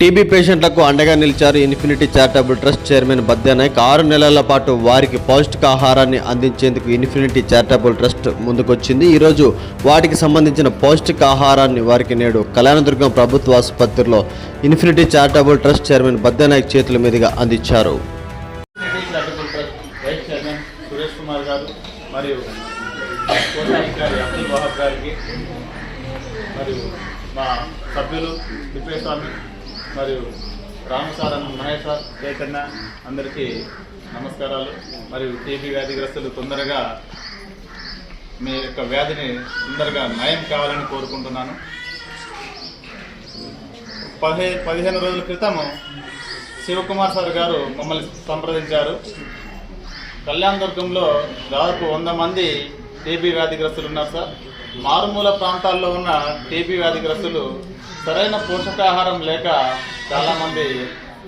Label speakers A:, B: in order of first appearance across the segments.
A: TB పేషెంట్లకు అండగా నిలిచారు infinity charitable trust chairman Badyanayak ఆరు నెలల పాటు వారికి పౌష్టికాహారాన్ని అందించేందుకు ఇన్ఫినిటీ చారిటబుల్ ట్రస్ట్ ముందుకొచ్చింది. ఈరోజు వాటికి సంబంధించిన పౌష్టికాహారాన్ని వారికి నేడు కళ్యాణదుర్గం ప్రభుత్వ ఆసుపత్రిలో infinity charitable trust chairman Badyanayak చేతుల మీదుగా అందించారు.
B: మరియు అబ్దుల్ గారికి మరియు మా సభ్యులు తిప్పేస్వామి మరియు రామసార్ మహేష్ చైతన్య అందరికీ నమస్కారాలు. మరియు టీబీ వ్యాధిగ్రస్తులు తొందరగా మీ యొక్క వ్యాధిని తొందరగా నయం కావాలని కోరుకుంటున్నాను. పదిహే పదిహేను రోజుల క్రితం శివకుమార్ సార్ గారు మమ్మల్ని సంప్రదించారు. కళ్యాణ దుర్గంలో దాదాపు వంద మంది టీబీ వ్యాధిగ్రస్తులు ఉన్నారు సార్. మారుమూల ప్రాంతాల్లో ఉన్న టీబీ వ్యాధిగ్రస్తులు సరైన పోషకాహారం లేక చాలామంది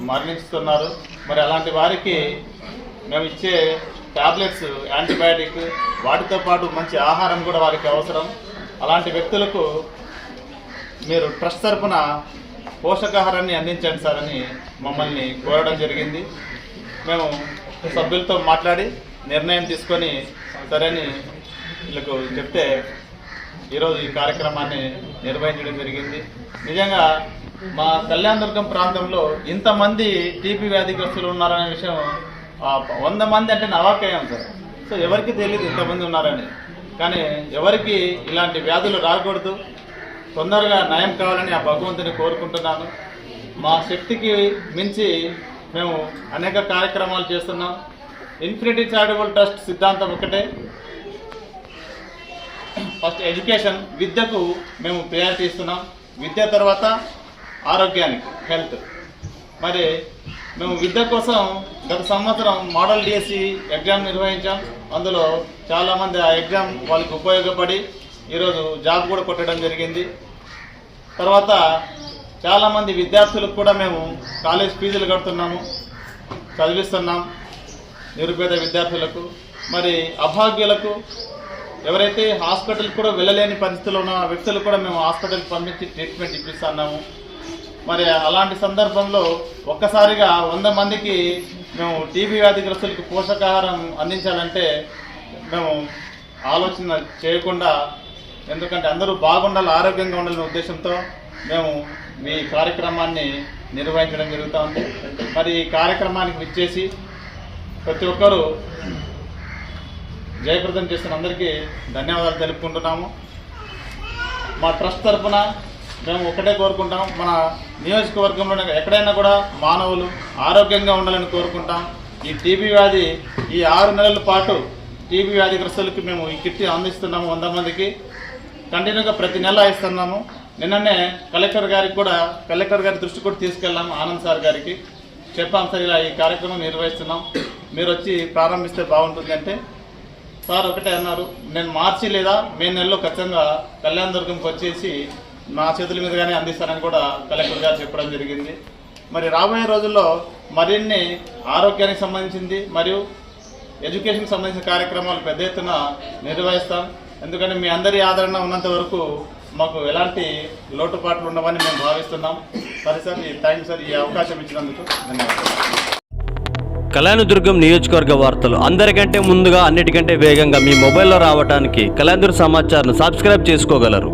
B: మరణిస్తున్నారు. మరి అలాంటి వారికి మేము ఇచ్చే టాబ్లెట్స్ యాంటీబయాటిక్ వాటితో పాటు మంచి ఆహారం కూడా వారికి అవసరం. అలాంటి వ్యక్తులకు మీరు ట్రస్ట్ తరపున పోషకాహారాన్ని అందించండి సార్ అని మమ్మల్ని కోరడం జరిగింది. మేము సభ్యులతో మాట్లాడి నిర్ణయం తీసుకొని సరేని వీళ్ళకు చెప్తే ఈరోజు ఈ కార్యక్రమాన్ని నిర్వహించడం జరిగింది. నిజంగా మా కళ్యాణదుర్గం ప్రాంతంలో ఇంతమంది టీబీ వ్యాధిగ్రస్తులు ఉన్నారనే విషయం వంద మంది అంటే నవాకయం సార్. సో ఎవరికి తెలియదు ఇంతమంది ఉన్నారని. కానీ ఎవరికి ఇలాంటి వ్యాధులు రాకూడదు. తొందరగా నయం కావాలని ఆ భగవంతుని కోరుకుంటున్నాను. మా శక్తికి మించి మేము అనేక కార్యక్రమాలు చేస్తున్నాం. ఇన్ఫినిటీ చారిటబుల్ ట్రస్ట్ సిద్ధాంతం ఒకటే. ఫస్ట్ ఎడ్యుకేషన్ విద్యకు మేము ప్రయారిటీ ఇస్తున్నాం. విద్య తర్వాత ఆరోగ్యానికి హెల్త్ మరి మేము విద్య కోసం గత సంవత్సరం మోడల్ డిఎస్సి ఎగ్జామ్ నిర్వహించాం. అందులో చాలామంది ఆ ఎగ్జామ్ వాళ్ళకి ఉపయోగపడి ఈరోజు జాబ్ కూడా కొట్టడం జరిగింది. తర్వాత చాలామంది విద్యార్థులకు కూడా మేము కాలేజ్ ఫీజులు కడుతున్నాము. చదివిస్తున్నాం. నిరుపేద విద్యార్థులకు. మరి అభాగ్యులకు ఎవరైతే హాస్పిటల్కి కూడా వెళ్ళలేని పరిస్థితుల్లో ఉన్న వ్యక్తులు కూడా మేము హాస్పిటల్కి పంపించి ట్రీట్మెంట్ ఇప్పిస్తున్నాము. మరి అలాంటి సందర్భంలో ఒక్కసారిగా వంద మందికి మేము టీబీ వ్యాధిగ్రస్తులకు పోషకాహారం అందించాలంటే మేము ఆలోచన చేయకుండా ఎందుకంటే అందరూ బాగుండాలి ఆరోగ్యంగా ఉండాలనే ఉద్దేశంతో మేము మీ కార్యక్రమాన్ని నిర్వహించడం జరుగుతూ ఉంది. మరి ఈ కార్యక్రమానికి విచ్చేసి ప్రతి ఒక్కరూ జయప్రదం చేసిన అందరికీ ధన్యవాదాలు తెలుపుకుంటున్నాము. మా ట్రస్ట్ తరఫున మేము ఒకటే కోరుకుంటాం. మన నియోజకవర్గంలో ఎక్కడైనా కూడా మానవులు ఆరోగ్యంగా ఉండాలని కోరుకుంటాం. ఈ టీబీ వ్యాధి ఈ ఆరు నెలల పాటు టీబీ వ్యాధిగ్రస్తులకి మేము ఈ కిట్ అందిస్తున్నాము వంద మందికి. కంటిన్యూగా ప్రతి నెల ఇస్తున్నాము. నిన్ననే కలెక్టర్ గారికి కూడా కలెక్టర్ గారి దృష్టి కూడా తీసుకెళ్ళాము ఆనంద్ సార్ గారికి. చెప్పాం సార్ ఇలా ఈ కార్యక్రమం నిర్వహిస్తున్నాం. మీరు వచ్చి ప్రారంభిస్తే బాగుంటుంది అంటే సార్ ఒకటే అన్నారు నేను మార్చి లేదా మే నెలలో ఖచ్చితంగా కళ్యాణ దుర్గంకి వచ్చేసి నా చేతుల మీదుగానే అందిస్తానని కూడా కలెక్టర్ గారు చెప్పడం జరిగింది. మరి రాబోయే రోజుల్లో మరిన్ని ఆరోగ్యానికి సంబంధించింది మరియు ఎడ్యుకేషన్కి సంబంధించిన కార్యక్రమాలు పెద్ద ఎత్తున నిర్వహిస్తాం. ఎందుకంటే మీ అందరి ఆదరణ ఉన్నంత వరకు మాకు ఎలాంటి లోటుపాట్లు ఉండవని మేము భావిస్తున్నాం. సరే సార్ ఈ థ్యాంక్ సార్ ఈ అవకాశం ఇచ్చినందుకు ధన్యవాదాలు.
A: కళ్యాణదుర్గం నియోజకవర్గ వార్తలు అందరికంటే ముందుగా అన్నిటికంటే వేగంగా మీ మొబైల్లో రావడానికి కళ్యాణదుర్గ సమాచారం సబ్స్క్రైబ్ చేసుకోగలరు.